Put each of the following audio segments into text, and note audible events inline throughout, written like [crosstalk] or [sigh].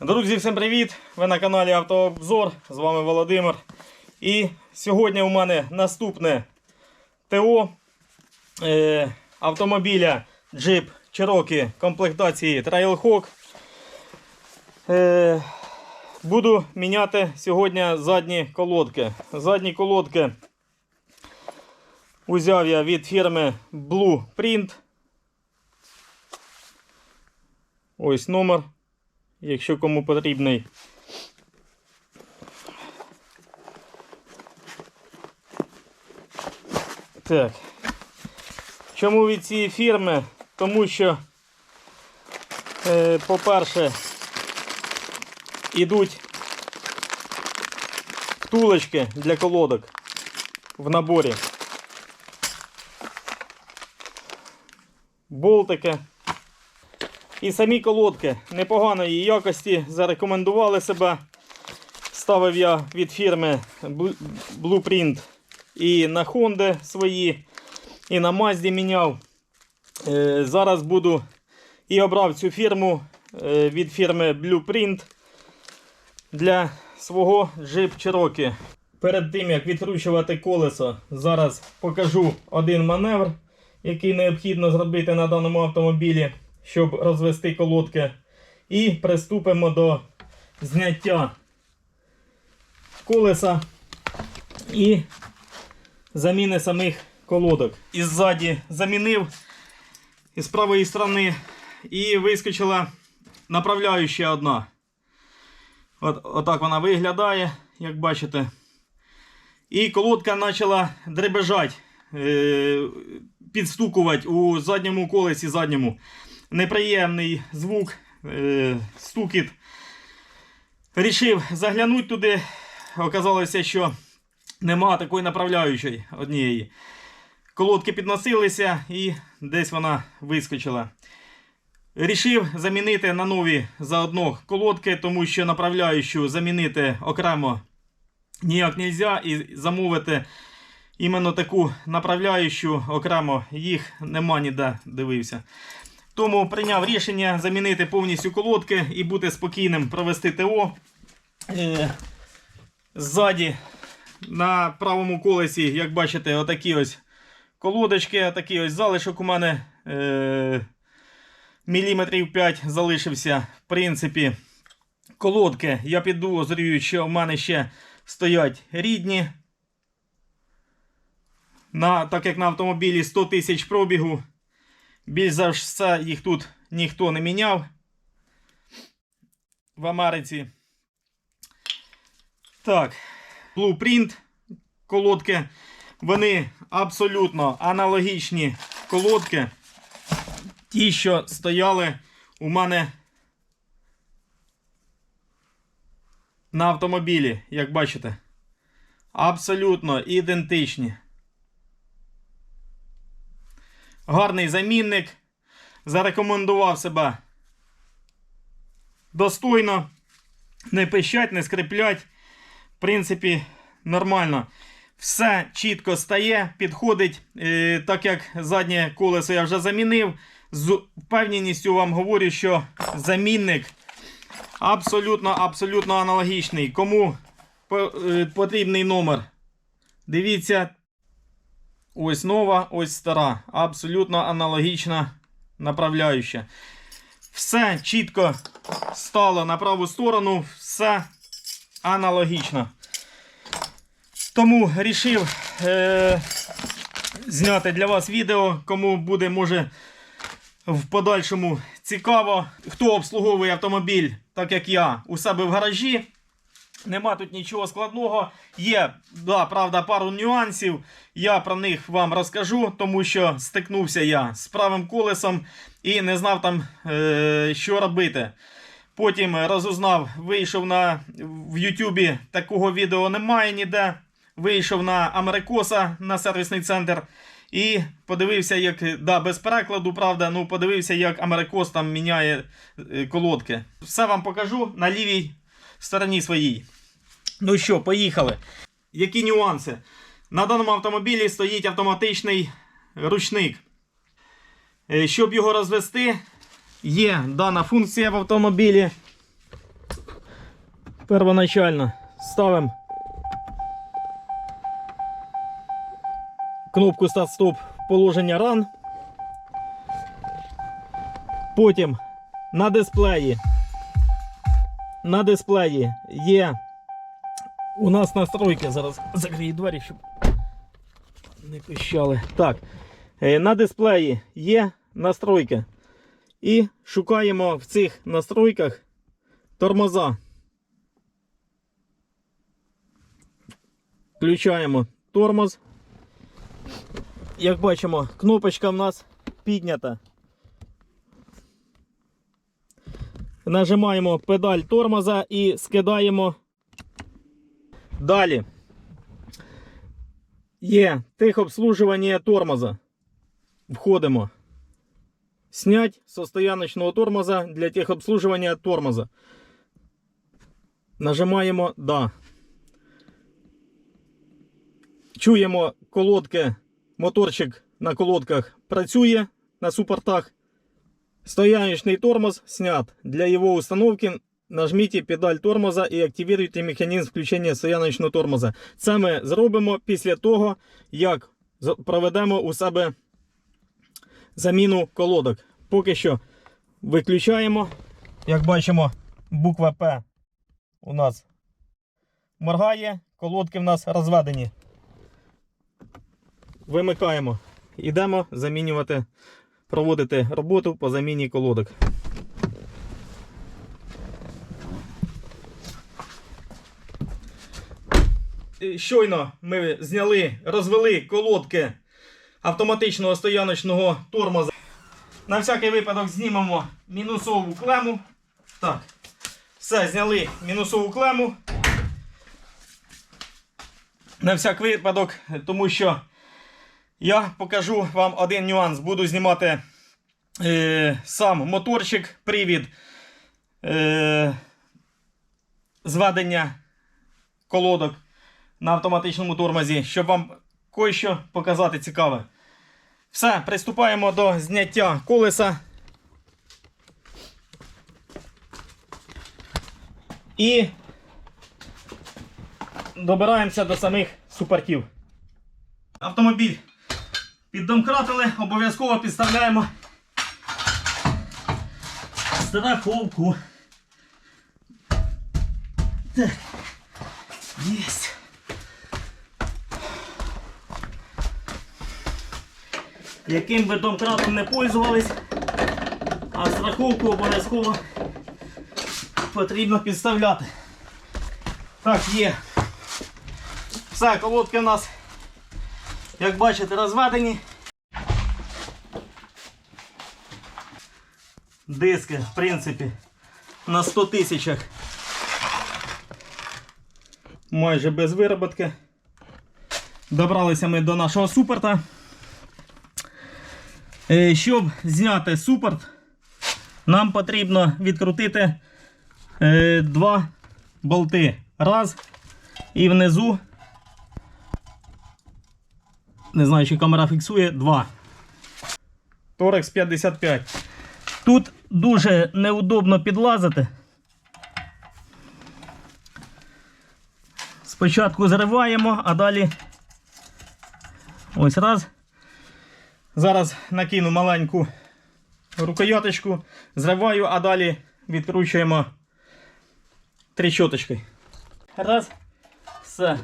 Друзі, всім привіт! Ви на каналі Автообзор. З вами Володимир. І сьогодні у мене наступне ТО е, автомобіля Jeep Cherokee комплектації Trailhawk. Е, буду міняти сьогодні задні колодки. Задні колодки узяв я від фірми Blueprint. Ось номер якщо кому потрібний. Так. Чому від цієї фірми? Тому що, е, по-перше, ідуть втулочки для колодок в наборі. Болтики. І самі колодки непоганої якості зарекомендували себе. Ставив я від фірми Blueprint і на Honda свої, і на Mazda міняв. Е, Зараз буду і обрав цю фірму е, від фірми Blueprint для свого Jeep Cherokee. Перед тим як відкручувати колесо, зараз покажу один маневр, який необхідно зробити на даному автомобілі щоб розвести колодки. І приступимо до зняття колеса і заміни самих колодок. І ззаді замінив з правої сторони і вискочила направляюча одна. От, Отак вона виглядає, як бачите. І колодка почала дребежати, е, підстукувати у задньому колесі задньому неприємний звук, е, стукіт. Рішив заглянути туди. Оказалося, що нема такої направляючої однієї. Колодки підносилися і десь вона вискочила. Рішив замінити на нові заодно колодки, тому що направляючу замінити окремо ніяк не можна і замовити іменно таку направляючу окремо їх нема ніде дивився. Тому прийняв рішення замінити повністю колодки і бути спокійним провести ТО. Е, Ззаді на правому колесі, як бачите, отакі ось колодочки, отакий ось залишок у мене е, міліметрів 5 залишився. В принципі, колодки я підозрюю, що в мене ще стоять рідні. На, Так як на автомобілі 100 тисяч пробігу. Більш за все їх тут ніхто не міняв в Америці. Так, Blueprint колодки. Вони абсолютно аналогічні колодки. Ті, що стояли у мене на автомобілі, як бачите. Абсолютно ідентичні. Гарний замінник. Зарекомендував себе достойно. Не пищать, не скриплять. В принципі, нормально. Все чітко стає, підходить. Е, так як заднє колесо я вже замінив. З впевненістю вам говорю, що замінник абсолютно абсолютно аналогічний. Кому е, потрібний номер? Дивіться, Ось нова, ось стара. Абсолютно аналогічна направляюча. Все чітко стало на праву сторону, все аналогічно. Тому вирішив е- зняти для вас відео, кому буде, може, в подальшому цікаво, хто обслуговує автомобіль, так як я, у себе в гаражі. Нема тут нічого складного. Є, да, правда, пару нюансів. Я про них вам розкажу, тому що стикнувся я з правим колесом і не знав там, е, що робити. Потім розузнав, вийшов на в Ютубі такого відео немає ніде. Вийшов на Америкоса на сервісний центр. І подивився, як да, без перекладу, правда, ну подивився, як Америкос там міняє е, колодки. Все вам покажу на лівій стороні своїй. Ну що, поїхали. Які нюанси? На даному автомобілі стоїть автоматичний ручник. Е, Щоб його розвести, є дана функція в автомобілі. Первоначально ставимо кнопку старт-стоп положення ран. Потім на дисплеї. На дисплеї є у нас настройки. Зараз закрию двері, щоб не пищали. Так, е, на дисплеї є настройки. І шукаємо в цих настройках тормоза. Включаємо тормоз. Як бачимо, кнопочка в нас піднята. Нажимаємо педаль тормоза і скидаємо. Далі є техобслужування тормоза. Входимо. Снять со стояночного тормоза для техобслуживания тормоза. Нажимаємо Да. Чуємо колодки, моторчик на колодках працює на супортах. Стояночный тормоз снят. Для его установки нажмите педаль тормоза і активируйте механізм включення стояночного тормоза. Це ми зробимо після того, як проведемо у себе заміну колодок. Поки що виключаємо. Як бачимо, буква П у нас моргає, колодки в нас розведені. Вимикаємо. Йдемо замінювати, проводити роботу по заміні колодок. Щойно ми зняли, розвели колодки автоматичного стояночного тормоза. На всякий випадок знімемо мінусову клему. Так. Все, зняли мінусову клему. На всяк випадок, тому що я покажу вам один нюанс. Буду знімати е, сам моторчик, привід е, зведення колодок на автоматичному тормозі, щоб вам кое-що показати цікаве. Все, приступаємо до зняття колеса. І добираємося до самих супортів. Автомобіль піддомкратили, обов'язково підставляємо страховку. Так. Єсть. яким би домкратом не пользувались, а страховку обов'язково потрібно підставляти. Так, є. Все, колодки у нас, як бачите, розведені. Диски, в принципі, на 100 тисячах. Майже без вироботки. Добралися ми до нашого супорта. Е, Щоб зняти супорт, нам потрібно відкрутити е, два болти. Раз. І внизу. Не знаю, чи камера фіксує. Два. Торекс 55. Тут дуже неудобно підлазити. Спочатку зриваємо, а далі ось раз. Зараз накину маленьку рукояточку, зриваю, а далі відкручуємо тріщоточкою. Раз. Все.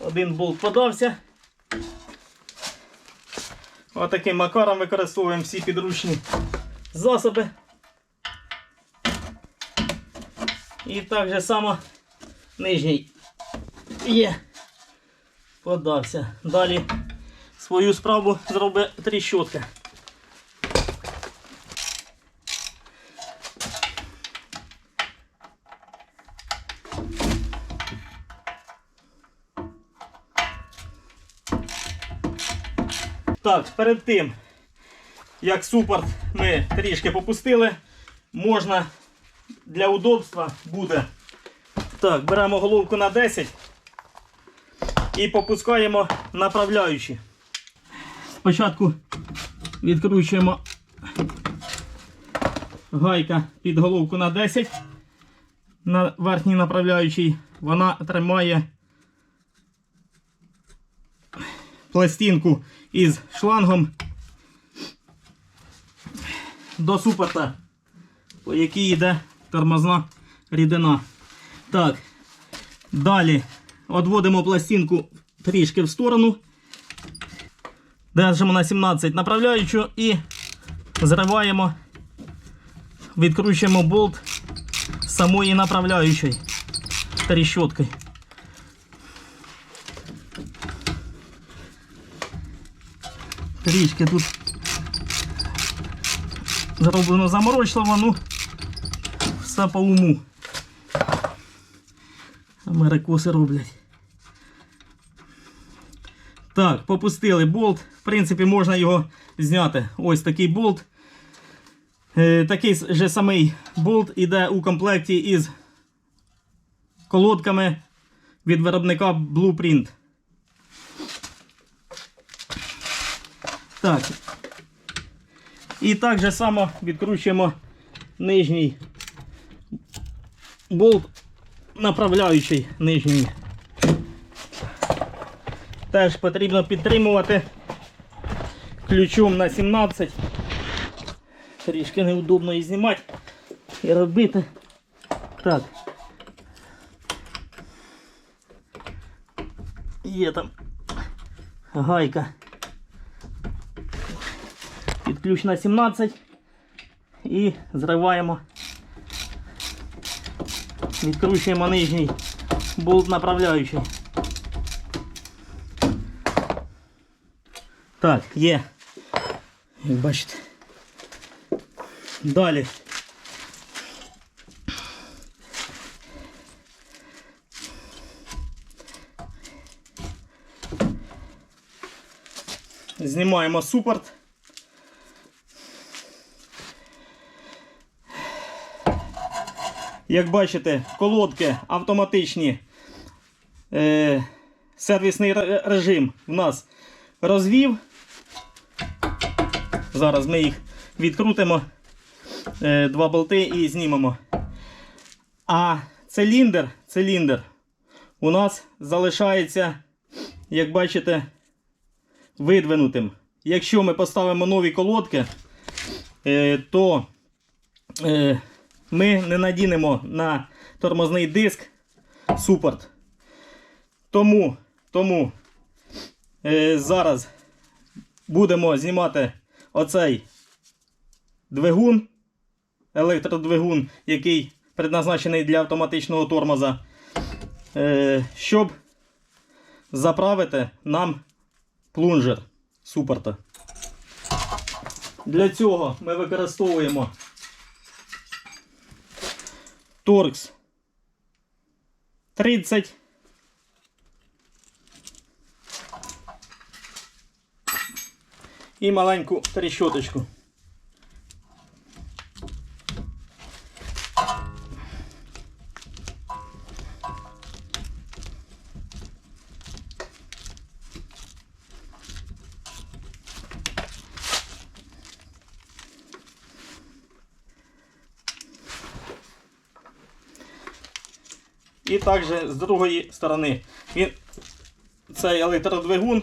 Один болт подався. Отаким макаром використовуємо всі підручні засоби. І так же само нижній є. Подався. Далі свою справу зробить тріщотка. Так, перед тим, як супорт ми трішки попустили, можна для удобства буде. Так, беремо головку на 10 і попускаємо направляючи. Спочатку відкручуємо гайка під головку на 10. на верхній направляючій, вона тримає пластинку із шлангом до супорта, по якій йде тормозна рідина. Так, далі відводимо пластинку трішки в сторону. Держимо на 17 направляючу і зриваємо, відкручуємо болт самої направляючої тріщоткою. Трішки тут зроблено заморочливо, ну все по уму. Америкоси роблять. Так, попустили болт. В принципі, можна його зняти. Ось такий болт. Е, такий же самий болт іде у комплекті із колодками від виробника Blueprint. Так. І так же само відкручуємо нижній болт, направляючий нижній. Теж потрібно підтримувати ключом на 17. Трішки неудобно і знімати і робити. Так. Є там гайка. Під ключ на 17 і зриваємо. Відкручуємо нижній болт направляючий. Так, є. Як бачите. Далі. Знімаємо супорт. Як бачите, колодки автоматичні. Е, сервісний режим в нас розвів. Зараз ми їх відкрутимо, е, два болти і знімемо. А циліндр, циліндр у нас залишається, як бачите, видвинутим. Якщо ми поставимо нові колодки, е, то е, ми не надінемо на тормозний диск супорт. Тому, тому е, зараз будемо знімати оцей двигун, електродвигун, який предназначений для автоматичного тормоза, е, щоб заправити нам плунжер супорта. Для цього ми використовуємо торкс 30. І маленьку трещоточку. І також з другої сторони він, цей електродвигун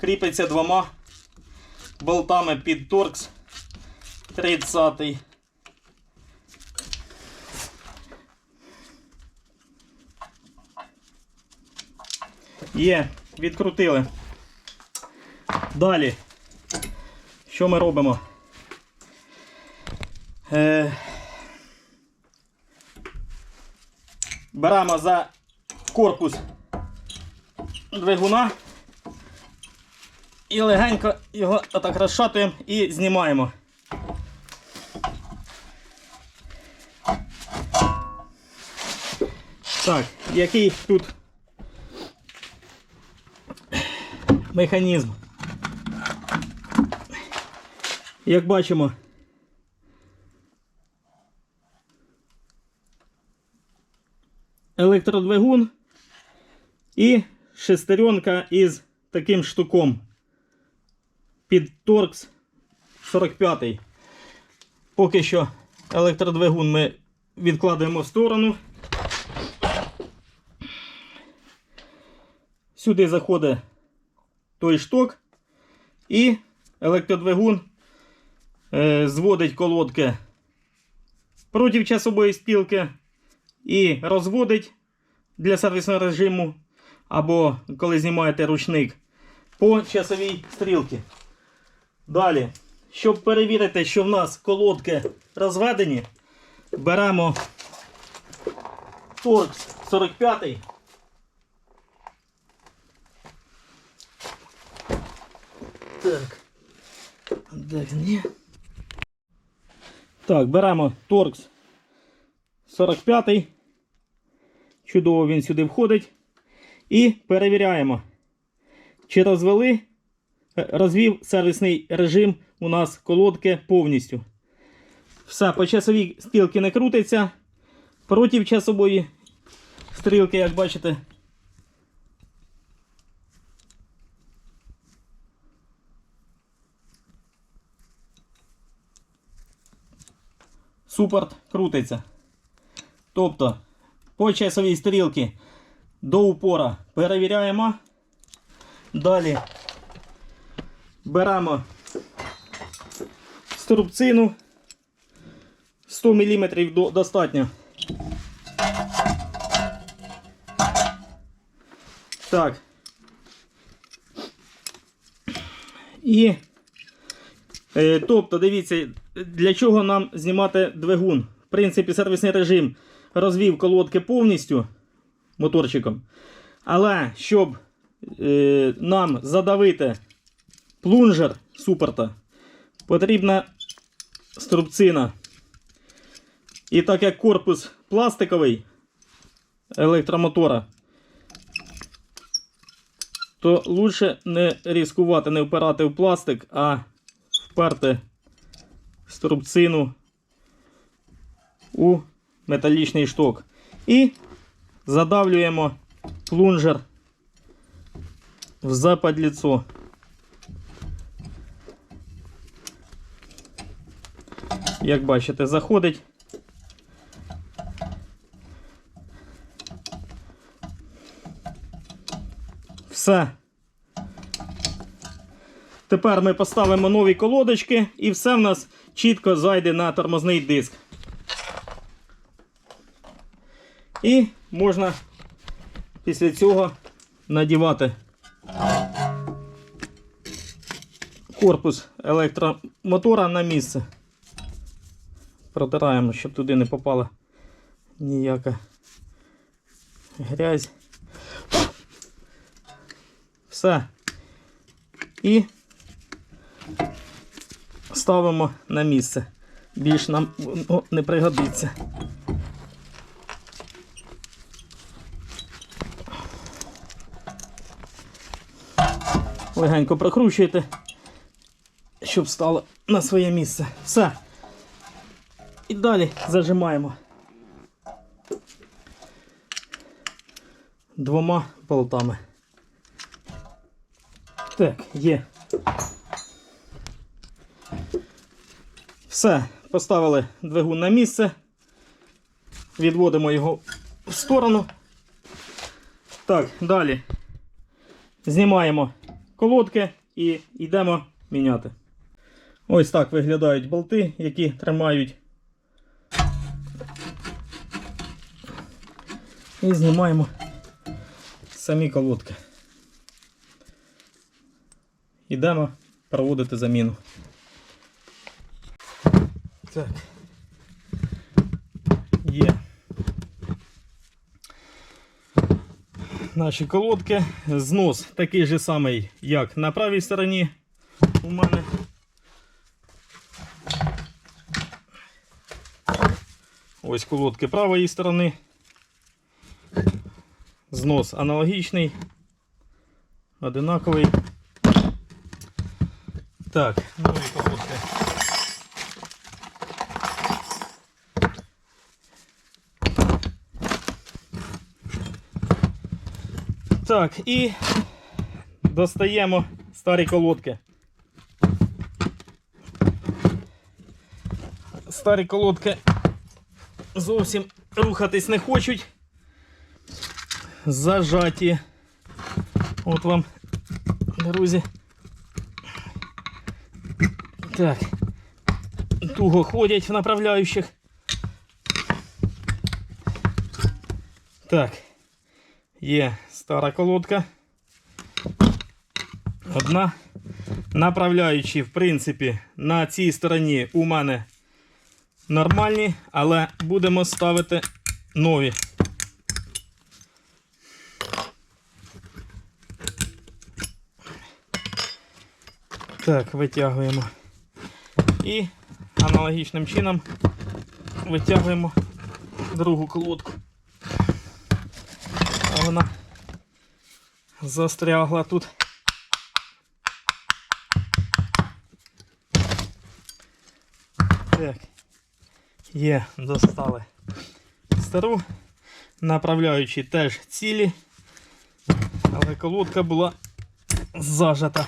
кріпиться двома болтами під торкс 30. Є, відкрутили. Далі. Що ми робимо? Е, беремо за корпус двигуна і легенько його отак розшатуємо і знімаємо. Так, який тут механізм? Як бачимо, електродвигун і шестеренка із таким штуком під торкс 45. Поки що електродвигун ми відкладаємо в сторону. Сюди заходить той шток і електродвигун е, зводить колодки проти часової спілки і розводить для сервісного режиму, або коли знімаєте ручник по часовій стрілці. Далі, щоб перевірити, що в нас колодки розведені, беремо торкс 45. Так. Де він? Так, беремо торкс 45. Чудово він сюди входить. І перевіряємо, чи розвели, е, розвів сервісний режим у нас колодки повністю. Все, по часовій стрілці не крутиться. Проти часової стрілки, як бачите. Супорт крутиться. Тобто, по часовій стрілці до упора перевіряємо. Далі беремо струбцину 100 мм достатньо. Так. І, е, тобто, дивіться, для чого нам знімати двигун. В принципі, сервісний режим розвів колодки повністю моторчиком. Але щоб е, нам задавити плунжер супорта, потрібна струбцина. І так як корпус пластиковий електромотора, то лучше не ризикувати, не впирати в пластик, а вперти струбцину у металічний шток. І задавлюємо плунжер в западліцо. Як бачите, заходить. Все. Тепер ми поставимо нові колодочки і все в нас чітко зайде на тормозний диск. І можна після цього надівати корпус електромотора на місце. Протираємо, щоб туди не попала ніяка грязь. Все. І ставимо на місце. Більш нам воно не пригодиться. Легенько прокручуєте, щоб стало на своє місце. Все. І далі зажимаємо двома болтами. Так, є. Все, поставили двигун на місце. Відводимо його в сторону. Так, далі знімаємо колодки і йдемо міняти. Ось так виглядають болти, які тримають. І знімаємо самі колодки. Йдемо проводити заміну. Так. Є. Наші колодки. Знос такий же самий, як на правій стороні у мене. Ось колодки правої сторони. Знос аналогічний, одинаковий. Так, нові колодки. Так, і достаємо старі колодки. Старі колодки зовсім рухатись не хочуть. Зажаті. От вам, друзі. Так. Туго ходять в направляючих. Так. Є стара колодка. Одна. Направляючі, в принципі, на цій стороні у мене нормальні, але будемо ставити нові. Так, витягуємо. І аналогічним чином витягуємо другу колодку. А вона застрягла тут. Так. Є, достали стару. Направляючі теж цілі. Але колодка була зажата.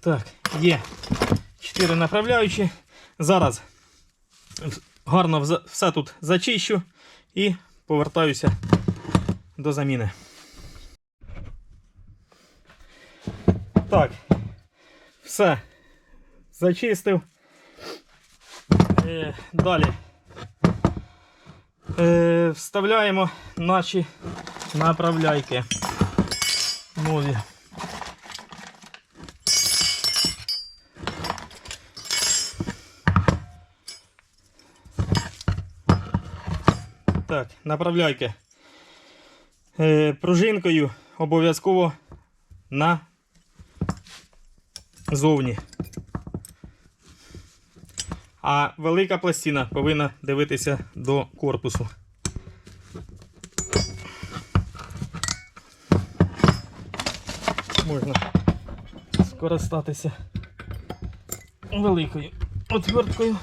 Так, є. Чотири направляючі. Зараз гарно все тут зачищу і повертаюся до заміни. Так, все. Зачистив. Е, далі. Е, вставляємо наші направляйки. Нові. Так, направляйки. Е, пружинкою обов'язково на зовні. А велика пластина повинна дивитися до корпусу. Можна скористатися великою отверткою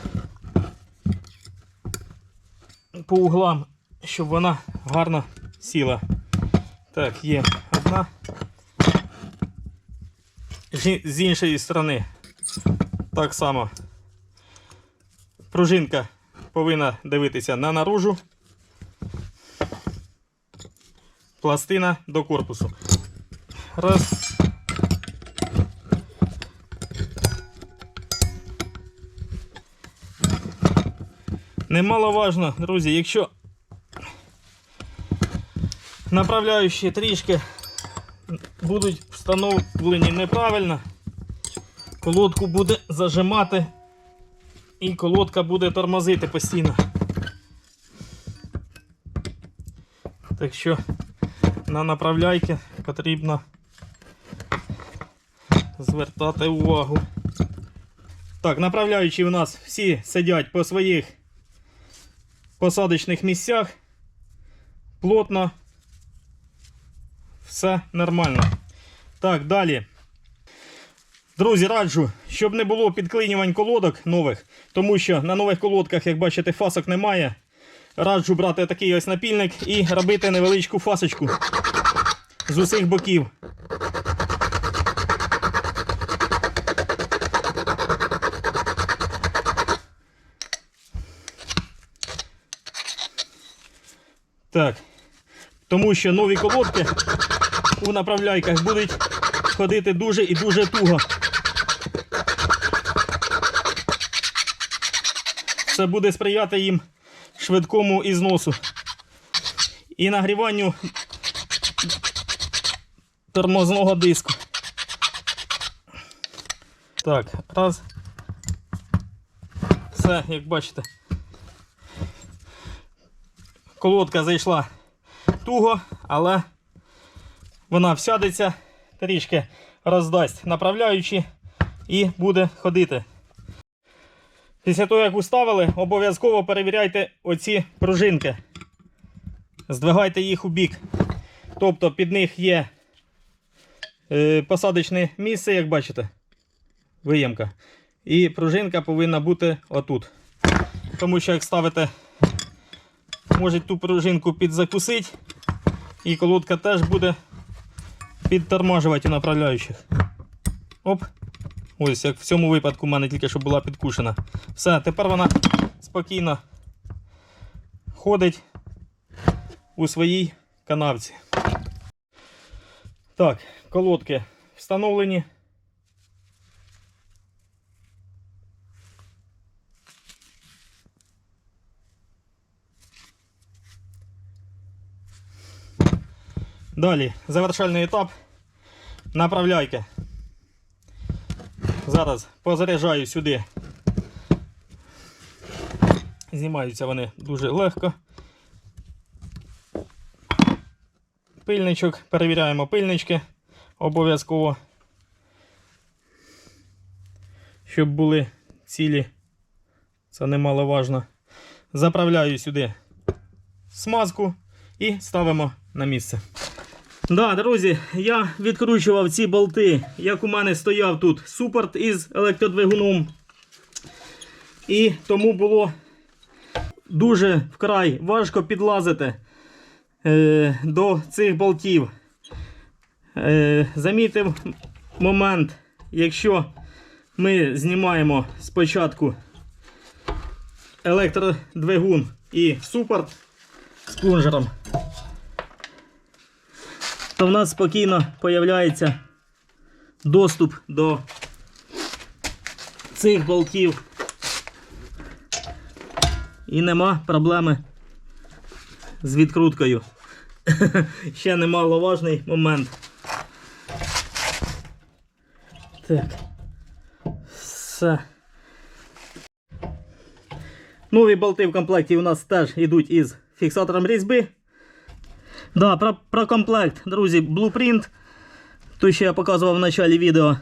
по углам, щоб вона гарно сіла. Так, є одна. З іншої сторони так само. Пружинка повинна дивитися на наружу. Пластина до корпусу. Раз. Немаловажно, друзі, якщо направляючі трішки будуть встановлені неправильно, колодку буде зажимати і колодка буде тормозити постійно. Так що на направляйки потрібно звертати увагу. Так, направляючі у нас всі сидять по своїх посадочних місцях. Плотно. Все нормально. Так, далі. Друзі, раджу, щоб не було підклинювань колодок нових, тому що на нових колодках, як бачите, фасок немає. Раджу брати такий ось напільник і робити невеличку фасочку з усіх боків. Так. Тому що нові колодки у направляйках будуть ходити дуже і дуже туго. Це буде сприяти їм швидкому ізносу і нагріванню тормозного диску. Так, раз. Все, як бачите. Колодка зайшла туго, але вона всядеться, трішки роздасть направляючи і буде ходити. Після того, як уставили, обов'язково перевіряйте оці пружинки. Здвигайте їх у бік. Тобто під них є е, посадочне місце, як бачите, виємка. І пружинка повинна бути отут. Тому що як ставите, може ту пружинку підзакусити, і колодка теж буде підтормажувати направляючих. Оп. Ось, як в цьому випадку в мене тільки що була підкушена. Все, тепер вона спокійно ходить у своїй канавці. Так, колодки встановлені. Далі завершальний етап. Направляйки. Зараз позаряджаю сюди. Знімаються вони дуже легко. Пильничок, перевіряємо пильнички обов'язково. Щоб були цілі. Це немаловажно. Заправляю сюди смазку і ставимо на місце. Да, друзі, я відкручував ці болти, як у мене стояв тут супорт із електродвигуном. І тому було дуже вкрай важко підлазити е, до цих болтів. Е, замітив момент, якщо ми знімаємо спочатку електродвигун і супорт з плунжером, в нас спокійно появляється доступ до цих болтів. І нема проблеми з відкруткою. [laughs] Ще немаловажний момент. Так. Все. Нові болти в комплекті у нас теж йдуть із фіксатором різьби. Да, про, про комплект, друзі, Blueprint. То, що я показував в началі відео.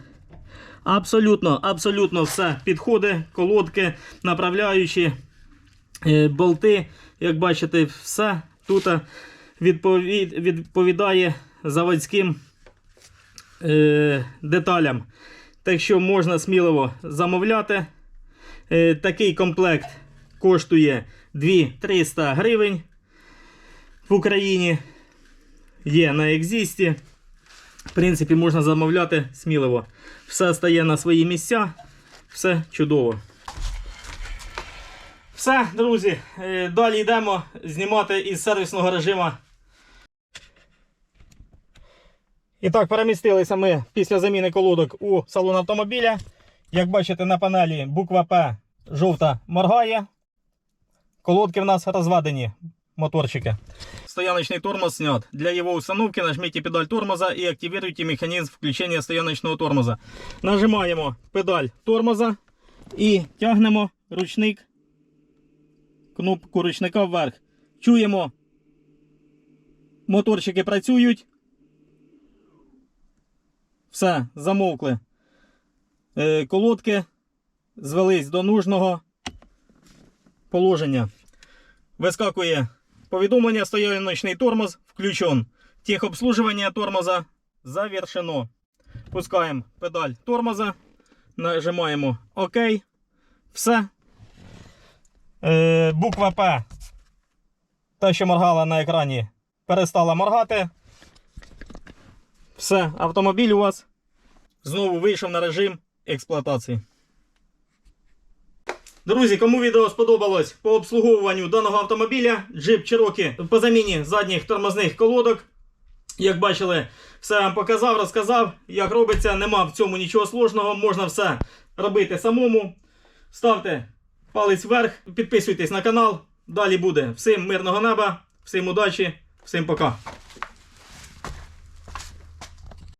Абсолютно, абсолютно все підходить, колодки, направляючі, е, болти. Як бачите, все тут відповідає заводським е, деталям. Так що можна сміливо замовляти. Е, такий комплект коштує 2300 гривень в Україні. Є на Екзісті. В принципі, можна замовляти сміливо. Все стає на свої місця, все чудово. Все, друзі, е, далі йдемо знімати із сервісного режиму. І так, перемістилися ми після заміни колодок у салон автомобіля. Як бачите, на панелі буква П жовта моргає. Колодки в нас розведені, моторчики. Стояночный тормоз снят. Для его установки нажмите педаль тормоза и активируйте механизм включения стояночного тормоза. Нажимаємо педаль тормоза і тягнемо ручник, кнопку ручника вверх. Чуємо, моторчики працюють. Все, замовкли. Е, колодки звелись до нужного положення. Вискакує повідомлення стояночний тормоз включен. Техобслуживание тормоза завершено. Пускаємо педаль тормоза. Нажимаємо ОК. Все. Е, буква П. Та, що моргала на екрані, перестала моргати. Все, автомобіль у вас знову вийшов на режим експлуатації. Друзі, кому відео сподобалось по обслуговуванню даного автомобіля, Jeep Cherokee по заміні задніх тормозних колодок. Як бачили, все вам показав, розказав, як робиться, нема в цьому нічого сложного, можна все робити самому. Ставте палець вверх, підписуйтесь на канал. Далі буде. Всім мирного неба, всім удачі, всім пока.